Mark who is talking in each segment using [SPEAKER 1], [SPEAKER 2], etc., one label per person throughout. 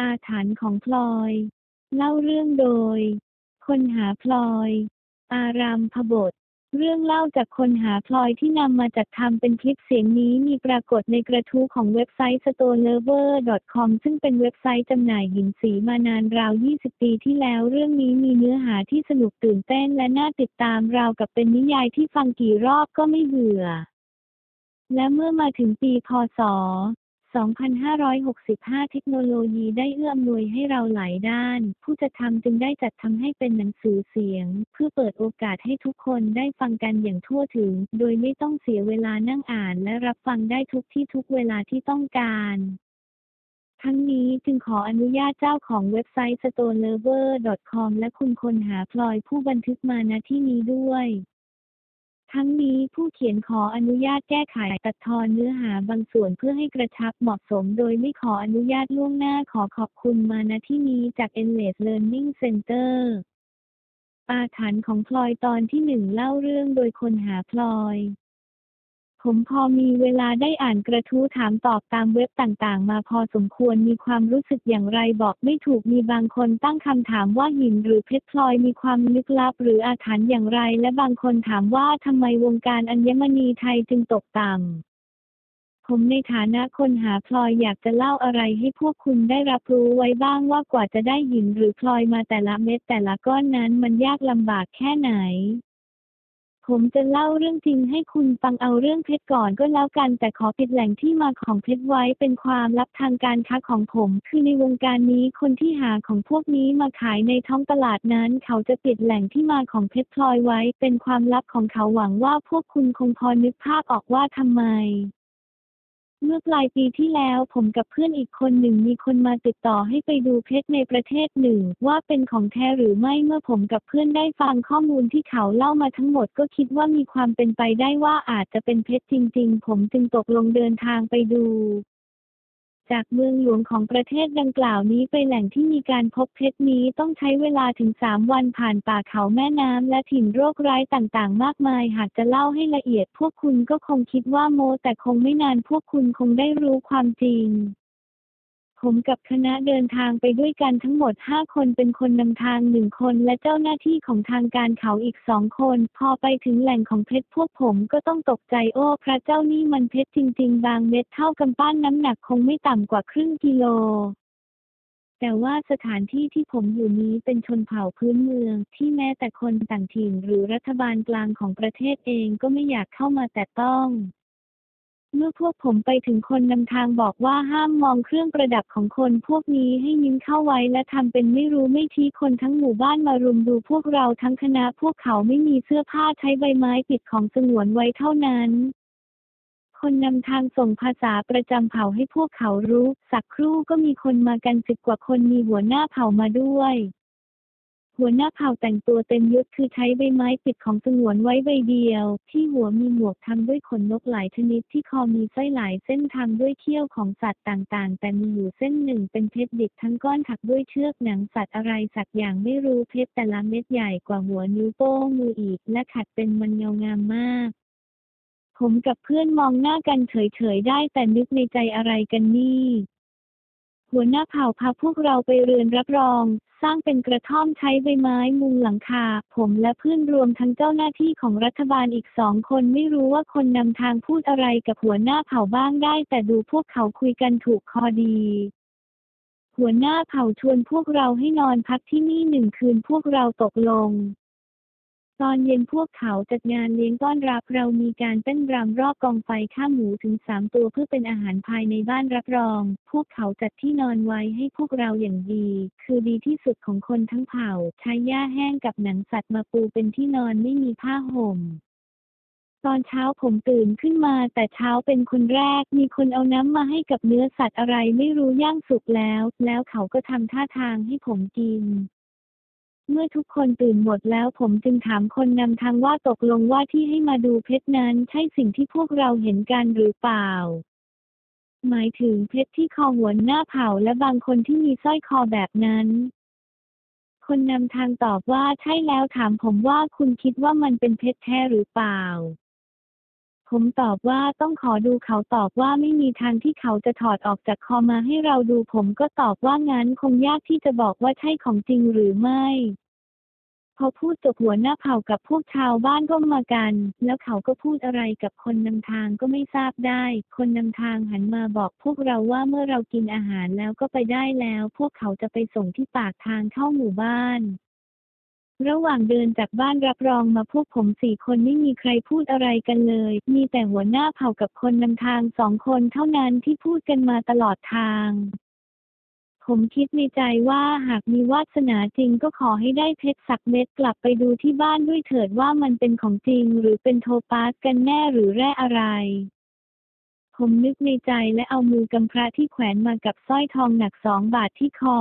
[SPEAKER 1] อาถรรพ์ของพลอย เล่าเรื่องโดย คนหาพลอย อารามพบท เรื่องเล่าจากคนหาพลอยที่นำมาจัดทำเป็นคลิปเสียงนี้มีปรากฏในกระทู้ของเว็บไซต์ stonelover.com ซึ่งเป็นเว็บไซต์จำหน่ายหินสีมานานราว 20 ปีที่แล้วเรื่องนี้มีเนื้อหาที่สนุกตื่นเต้นและน่าติดตามราวกับเป็นนิยายที่ฟังกี่รอบก็ไม่เบื่อ และเมื่อมาถึงปีพศ 2565 เทคโนโลยีได้เอื้ออำนวยให้เราหลายด้าน ผู้จัดทำจึงได้จัดทำให้เป็นหนังสือเสียง เพื่อเปิดโอกาสให้ทุกคนได้ฟังกันอย่างทั่วถึง โดยไม่ต้องเสียเวลานั่งอ่านและรับฟังได้ทุกที่ทุกเวลาที่ต้องการทั้งนี้จึงขออนุญาตเจ้าของเว็บไซต์ stonelover.com และคุณคนหาพลอยผู้บันทึกมาณที่นี้ด้วย ทั้งนี้ผู้เขียนขออนุญาตแก้ไขตัดทอนเนื้อหาบางส่วนเพื่อให้กระชับเหมาะสมโดยไม่ขออนุญาตล่วงหน้าขอขอบคุณมาณที่นี้จาก Endless Learning Center อาถรรพ์ของพลอยตอนที่หนึ่งเล่าเรื่องโดยคนหาพลอย ผมพอมีเวลาได้อ่านกระทู้ถามตอบตามเว็บต่างๆ มาพอสมควรมีความรู้สึกอย่างไรบอกไม่ถูกมีบางคนตั้งคำถามว่าหินหรือเพชรพลอยมีความลึกลับหรืออาถรรพ์อย่างไร และบางคนถามว่าทำไมวงการอัญมณีไทยจึงตกต่ำผมในฐานะคนหาพลอยอยากจะเล่าอะไรให้พวกคุณได้รับรู้ไว้บ้างว่ากว่าจะได้หินหรือพลอยมาแต่ละเม็ดแต่ละก้อนนั้นมันยากลำบากแค่ไหน ผมจะเล่าเรื่องจริงให้คุณฟังเอาเรื่องเพชรก่อนก็แล้วกัน แต่ขอปิดแหล่งที่มาของเพชรไว้เป็นความลับทางการค้าของผม คือในวงการนี้คนที่หาของพวกนี้มาขายในท้องตลาดนั้น เขาจะปิดแหล่งที่มาของเพชรพลอยไว้ เป็นความลับของเขาหวังว่าพวกคุณคงพอนึกภาพออกว่าทำไม มื่อปลายปีที่แล้วผมกับเพื่อนอีกคนหนึ่งมีคนมาติดต่อให้ไปดูเพชรในประเทศหนึ่ง ว่าเป็นของแท้หรือไม่เมื่อผมกับเพื่อนได้ฟังข้อมูลที่เขาเล่ามาทั้งหมดก็คิดว่ามีความเป็นไปได้ว่าอาจจะเป็นเพชรจริง ๆ ผมจึงตกลงเดินทางไปดู จากเมืองหลวงของประเทศดังกล่าวนี้ไปแหล่งที่มีการพบเพชรนี้ต้องใช้เวลาถึงสามวันผ่านป่าเขาแม่น้ำและถิ่นโรคร้ายต่างๆ มากมาย หากจะเล่าให้ละเอียดพวกคุณก็คงคิดว่าโมแต่คงไม่นานพวกคุณคงได้รู้ความจริง ผมกับคณะเดินทางไปด้วยกันทั้งหมด 5 คนเป็นคนนำทางหนึ่งคนและเจ้าหน้าที่ของทางการเขาอีกสองคน พอไปถึงแหล่งของเพชรพวกผมก็ต้องตกใจโอ้ พระเจ้านี่มันเพชรจริง ๆ บางเม็ดเท่ากำปั้นน้ำหนักคงไม่ต่ำกว่าครึ่งกิโลแต่ว่าสถานที่ที่ผมอยู่นี้เป็นชนเผ่าพื้นเมือง ที่แม้แต่คนต่างถิ่นหรือรัฐบาลกลางของประเทศเองก็ไม่อยากเข้ามาแต่ต้อง เมื่อพวกผมไปถึงคนนำทางบอกว่าห้ามมองเครื่องประดับของคนพวกนี้ให้ยิ้มเข้าไว้และทำเป็นไม่รู้ไม่ชี้คนทั้งหมู่บ้านมารุมดูพวกเราทั้งคณะพวกเขาไม่มีเสื้อผ้าใช้ใบไม้ปิดของสงวนไว้เท่านั้น คนนำทางส่งภาษาประจำเผ่าให้พวกเขารู้ สักครู่ก็มีคนมากันสิบกว่าคนมีหัวหน้าเผ่ามาด้วย หัวหน้าเผ่าแต่งตัวเต็มยศคือใช้ใบไม้ปิดของสงวนไว้ใบเดียว ที่หัวมีหมวกทำด้วยขนนกหลายชนิดที่คอมีไส้หลายเส้นทำด้วยเขี้ยวของสัตว์ต่างๆ แต่มีอยู่เส้นหนึ่งเป็นเพชรดิบทั้งก้อนถักด้วยเชือกหนังสัตว์อะไรสักอย่างไม่รู้เพชรแต่ละเม็ดใหญ่กว่าหัวนิ้วโป้งมืออีก และขัดเป็นมันเงางามมากผมกับเพื่อนมองหน้ากันเฉยๆได้แต่นึกในใจอะไรกันนี่ หัวหน้าเผ่าพาพวกเราไปเรือนรับรอง สร้างเป็นกระท่อมใช้ใบไม้มุงหลังคา ผมและเพื่อนรวมทั้งเจ้าหน้าที่ของรัฐบาลอีกสองคนไม่รู้ว่าคนนำทางพูดอะไรกับหัวหน้าเผ่าบ้างได้ แต่ดูพวกเขาคุยกันถูกคอดี หัวหน้าเผ่าชวนพวกเราให้นอนพักที่นี่หนึ่งคืนพวกเราตกลง ตอนเย็นพวกเขาจัดงานเลี้ยงต้อนรับเรามีการเต้นรำรอบกองไฟข้าหมูถึงสามตัวเพื่อเป็นอาหารภายในบ้านรับรอง พวกเขาจัดที่นอนไว้ให้พวกเราอย่างดี คือดีที่สุดของคนทั้งเผ่า ใช้หญ้าแห้งกับหนังสัตว์มาปูเป็นที่นอนไม่มีผ้าห่มตอนเช้าผมตื่นขึ้นมาแต่เช้าเป็นคนแรก มีคนเอาน้ำมาให้กับเนื้อสัตว์อะไรไม่รู้ย่างสุกแล้ว แล้วเขาก็ทำท่าทางให้ผมกิน เมื่อทุกคนตื่นหมดแล้วผมจึงถามคนนำทางว่าตกลงว่าที่ให้มาดูเพชรนั้นใช่สิ่งที่พวกเราเห็นกันหรือเปล่า หมายถึงเพชรที่คอหัวหน้าเผาและบางคนที่มีสร้อยคอแบบนั้น คนนำทางตอบว่าใช่แล้วถามผมว่าคุณคิดว่ามันเป็นเพชรแท้หรือเปล่า ผมตอบว่าต้องขอดูเขาตอบว่าไม่มีทางที่เขาจะถอดออกจากคอมาให้เราดูผมก็ตอบว่างั้นคงยากที่จะบอกว่าใช่ของจริงหรือไม่ พอพูดจบหัวหน้าเผ่ากับพวกชาวบ้านก็มากัน แล้วเขาก็พูดอะไรกับคนนำทางก็ไม่ทราบได้ คนนำทางหันมาบอกพวกเราว่าเมื่อเรากินอาหารแล้วก็ไปได้แล้ว พวกเขาจะไปส่งที่ปากทางเข้าหมู่บ้านระหว่างเดินจากบ้านรับรองมาพวกผมสี่คนไม่มีใครพูดอะไรกันเลย มีแต่หัวหน้าเผ่ากับคนนำทางสองคนเท่านั้นที่พูดกันมาตลอดทาง ผมคิดในใจว่าหากมีวาสนาจริงก็ขอให้ได้เพชรสักเม็ดกลับไปดูที่บ้านด้วยเถิดว่ามันเป็นของจริงหรือเป็นโทปาสกันแน่หรือแร่อะไรผมนึกในใจและเอามือกำพระที่แขวนมากับสร้อยทองหนักสองบาทที่คอ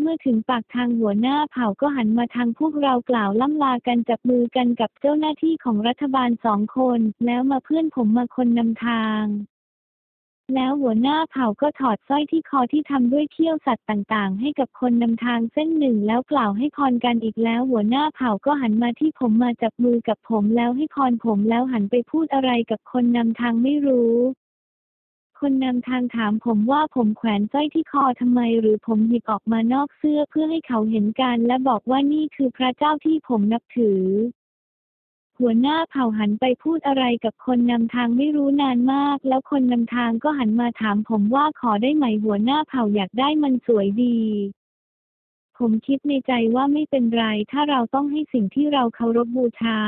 [SPEAKER 1] เมื่อถึงปากทางหัวหน้าเผ่าก็หันมาทางพวกเรากล่าวล่ำลากันจับมือกันกับเจ้าหน้าที่ของรัฐบาลสองคน แล้วมาเพื่อนผมมาคนนำทาง แล้วหัวหน้าเผ่าก็ถอดสร้อยที่คอที่ทำด้วยเขี้ยวสัตว์ต่างๆ ให้กับคนนำทางเส้นหนึ่งแล้วกล่าวให้พรกันอีกแล้ว หัวหน้าเผ่าก็หันมาที่ผมมาจับมือกับผมแล้วให้พรผมแล้วหันไปพูดอะไรกับคนนำทางไม่รู้คนนำทางถามผมว่าผมแขวนสร้อยที่คอทำไม หรือผมหยิบออกมานอกเสื้อเพื่อให้เขาเห็นกันและบอกว่านี่คือพระเจ้าที่ผมนับถือ หัวหน้าเผ่าหันไปพูดอะไรกับคนนำทางไม่รู้นานมาก แล้วคนนำทางก็หันมาถามผมว่าขอได้ไหมหัวหน้าเผ่าอยากได้มันสวยดี ผมคิดในใจว่าไม่เป็นไร ถ้าเราต้องให้สิ่งที่เราเคารพบูชา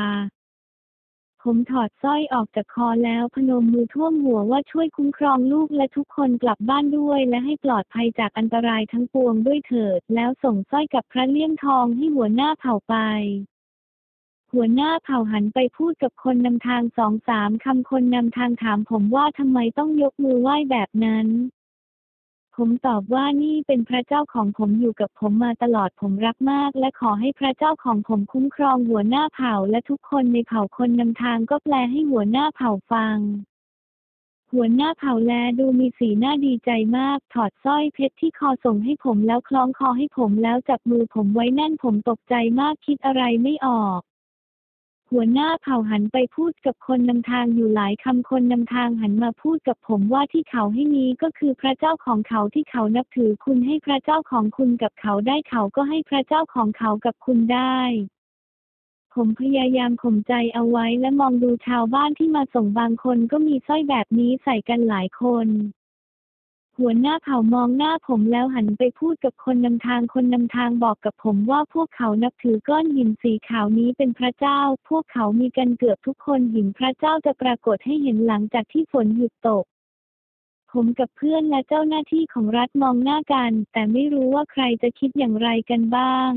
[SPEAKER 1] ผมถอดสร้อยออกจากคอแล้วพนมมือท่วมหัวว่าช่วยคุ้มครองลูกและทุกคนกลับบ้านด้วย และให้ปลอดภัยจากอันตรายทั้งปวงด้วยเถิด แล้วส่งสร้อยกับพระเลี่ยมทองให้หัวหน้าเผ่าไป หัวหน้าเผ่าหันไปพูดกับคนนำทางสองสามคำคนนำทางถามผมว่าทำไมต้องยกมือไหว้แบบนั้น ผมตอบว่านี่เป็นพระเจ้าของผมอยู่กับผมมาตลอดผมรักมาก และขอให้พระเจ้าของผมคุ้มครองหัวหน้าเผ่าและทุกคนในเผ่าคนนำทางก็แปลให้หัวหน้าเผ่าฟังหัวหน้าเผ่าแลดูมีสีหน้าดีใจมาก ถอดสร้อยเพชรที่คอส่งให้ผมแล้วคล้องคอให้ผมแล้วจับมือผมไว้แน่นผมตกใจมากคิดอะไรไม่ออก หัวหน้าเผ่าหันไปพูดกับคนนำทางอยู่หลายคำคนนำทางหันมาพูดกับผมว่าที่เขาให้นี้ก็คือพระเจ้าของเขาที่เขานับถือคุณให้พระเจ้าของคุณกับเขาได้เขาก็ให้พระเจ้าของเขากับคุณได้ผมพยายามข่มใจเอาไว้และมองดูชาวบ้านที่มาส่งบางคนก็มีสร้อยแบบนี้ใส่กันหลายคน หัวหน้าเผ่ามองหน้าผมแล้วหันไปพูดกับคนนำทาง คนนำทางบอกกับผมว่าพวกเขานับถือก้อนหินสีขาวนี้เป็นพระเจ้า พวกเขามีกันเกือบทุกคนหินพระเจ้าจะปรากฏให้เห็นหลังจากที่ฝนหยุดตก ผมกับเพื่อนและเจ้าหน้าที่ของรัฐมองหน้ากัน แต่ไม่รู้ว่าใครจะคิดอย่างไรกันบ้าง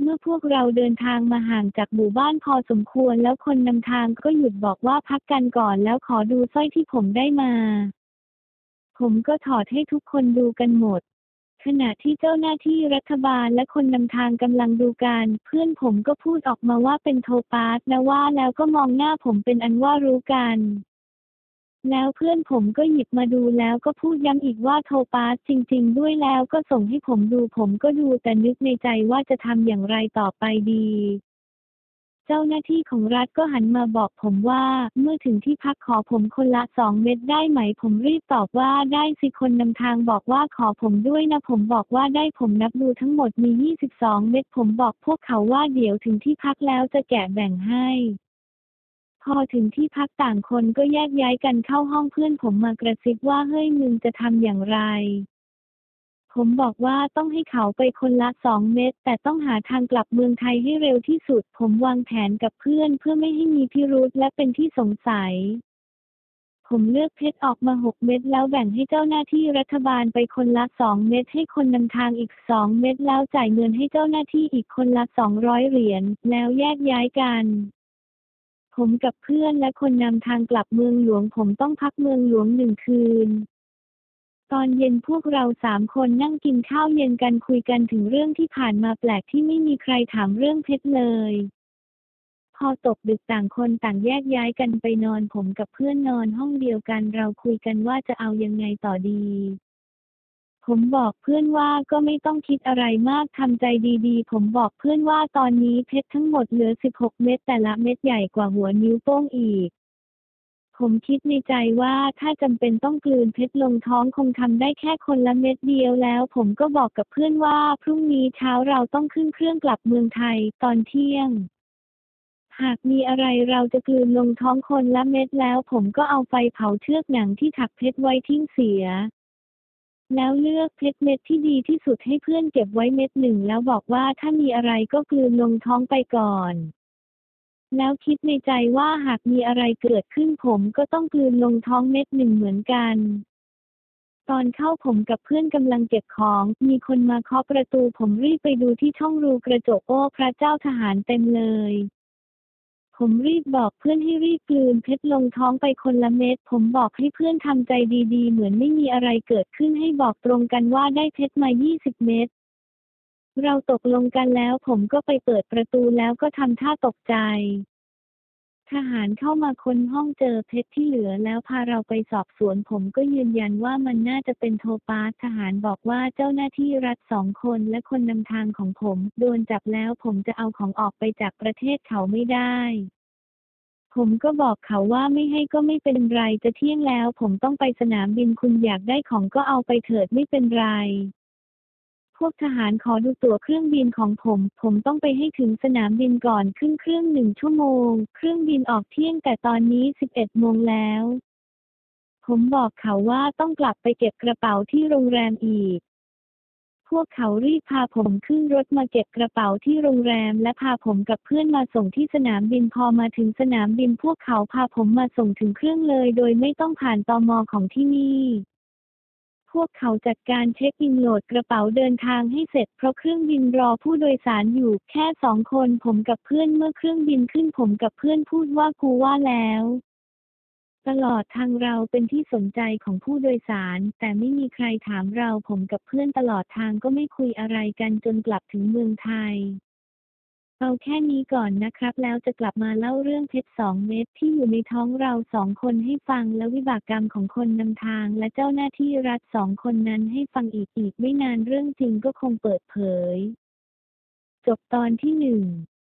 [SPEAKER 1] เมื่อพวกเราเดินทางมาห่างจากหมู่บ้านพอสมควรแล้วคนนำทางก็หยุดบอกว่าพักกันก่อนแล้วขอดูสร้อยที่ผมได้มา ผมก็ถอดให้ทุกคนดูกันหมด ขณะที่เจ้าหน้าที่รัฐบาลและคนนำทางกำลังดูกันเพื่อนผมก็พูดออกมาว่าเป็นโทปาสนะว่าแล้วก็มองหน้าผมเป็นอันว่ารู้กัน แล้วเพื่อนผมก็หยิบมาดูแล้วก็พูดย้ำอีกว่าโทปาสจริง ๆ ด้วยแล้วก็ส่งให้ผมดูผมก็ดูแต่นึกในใจว่าจะทำอย่างไรต่อไปดี เจ้าหน้าที่ของรัฐก็หันมาบอกผมว่า เมื่อถึงที่พักขอผมคนละสองเม็ดได้ไหม ผมรีบตอบว่าได้สิคนนำทางบอกว่าขอผมด้วยนะผมบอกว่าได้ผมนับดูทั้งหมดมี 22 เม็ดผมบอกพวกเขาว่าเดี๋ยวถึงที่พักแล้วจะแกะแบ่งให้พอถึงที่พักต่างคนก็แยกย้ายกันเข้าห้องเพื่อนผมมากระซิบว่าเฮ้ยมึงจะทำอย่างไร ผมบอกว่าต้องให้เขาไปคนละสองเม็ดแต่ต้องหาทางกลับเมืองไทยให้เร็วที่สุด ผมวางแผนกับเพื่อนเพื่อไม่ให้มีพิรุธและเป็นที่สงสัย ผมเลือกเพชรออกมาหกเม็ดแล้วแบ่งให้เจ้าหน้าที่รัฐบาลไปคนละสองเม็ดให้คนนำทางอีกสองเม็ดแล้วจ่ายเงินให้เจ้าหน้าที่อีกคนละสองร้อยเหรียญแล้วแยกย้ายกันผมกับเพื่อนและคนนำทางกลับเมืองหลวงผมต้องพักเมืองหลวงหนึ่งคืน ตอนเย็นพวกเราสามคนนั่งกินข้าวเย็นกันคุยกันถึงเรื่องที่ผ่านมาแปลกที่ไม่มีใครถามเรื่องเพชรเลย พอตกดึกต่างคนต่างแยกย้ายกันไปนอนผมกับเพื่อนนอนห้องเดียวกันเราคุยกันว่าจะเอายังไงต่อดี ผมบอกเพื่อนว่าก็ไม่ต้องคิดอะไรมากทำใจดีๆ ผมบอกเพื่อนว่าตอนนี้เพชรทั้งหมดเหลือ 16 เม็ดแต่ละเม็ดใหญ่กว่าหัวนิ้วโป้งอีก ผมคิดในใจว่าถ้าจำเป็นต้องกลืนเพชรลงท้องคงทำได้แค่คนละเม็ดเดียวแล้ว ผมก็บอกกับเพื่อนว่าพรุ่งนี้เช้าเราต้องขึ้นเครื่องกลับเมืองไทยตอนเที่ยง หากมีอะไรเราจะกลืนลงท้องคนละเม็ดแล้ว ผมก็เอาไฟเผาเชือกหนังที่ถักเพชรไว้ทิ้งเสียแล้วเลือกเพชรเม็ดที่ดีที่สุดให้เพื่อนเก็บไว้เม็ดหนึ่งแล้วบอกว่าถ้ามีอะไรก็กลืนลงท้องไปก่อน แล้วคิดในใจว่าหากมีอะไรเกิดขึ้นผมก็ต้องกลืนลงท้องเม็ดหนึ่งเหมือนกัน ตอนเข้าผมกับเพื่อนกำลังเก็บของ มีคนมาเคาะประตูผมรีบไปดูที่ช่องรูกระจกโอ้พระเจ้าทหารเต็มเลยผมรีบบอกเพื่อนให้รีบกลืนเพชรลงท้องไปคนละเม็ด ผมบอกให้เพื่อนทำใจดีๆ เหมือนไม่มีอะไรเกิดขึ้นให้บอกตรงกันว่าได้เพชรมา 20 เม็ด เราตกลงกันแล้วผมก็ไปเปิดประตูแล้วก็ทำท่าตกใจ ทหารเข้ามาค้นห้องเจอเพชรที่เหลือแล้วพาเราไปสอบสวนผมก็ยืนยันว่ามันน่าจะเป็นโทปาสทหารบอกว่าเจ้าหน้าที่รัฐสองคนและคนนำทางของผม โดนจับแล้วผมจะเอาของออกไปจากประเทศเขาไม่ได้ผมก็บอกเขาว่าไม่ให้ก็ไม่เป็นไรจะเที่ยงแล้ว ผมต้องไปสนามบินคุณอยากได้ของก็เอาไปเถิดไม่เป็นไร พวกทหารขอดูตั๋วเครื่องบินของผม ผมต้องไปให้ถึงสนามบินก่อนขึ้นเครื่องหนึ่งชั่วโมง เครื่องบินออกเที่ยงแต่ตอนนี้ 11โมงแล้ว ผมบอกเขาว่าต้องกลับไปเก็บกระเป๋าที่โรงแรมอีก พวกเขารีบพาผมขึ้นรถมาเก็บกระเป๋าที่โรงแรม และพาผมกับเพื่อนมาส่งที่สนามบินพอมาถึงสนามบินพวกเขาพาผมมาส่งถึงเครื่องเลย โดยไม่ต้องผ่านตอมของที่นี่ พวกเขาจัดการเช็คอินโหลดกระเป๋าเดินทางให้เสร็จเพราะเครื่องบินรอผู้โดยสารอยู่แค่สองคนผมกับเพื่อนเมื่อเครื่องบินขึ้นผมกับเพื่อนพูดว่ากูว่าแล้วตลอดทางเราเป็นที่สนใจของผู้โดยสาร แต่ไม่มีใครถามเราผมกับเพื่อนตลอดทางก็ไม่คุยอะไรกันจนกลับถึงเมืองไทย เอาแค่นี้ก่อนนะครับ แล้วจะกลับมาเล่าเรื่องเพชรสองเม็ดที่อยู่ในท้องเราสองคนให้ฟังและวิบากกรรมของคนนำทางและเจ้าหน้าที่รัฐสองคนนั้นให้ฟังอีกอีกไม่นานเรื่องจริงก็คงเปิดเผย จบตอนที่หนึ่ง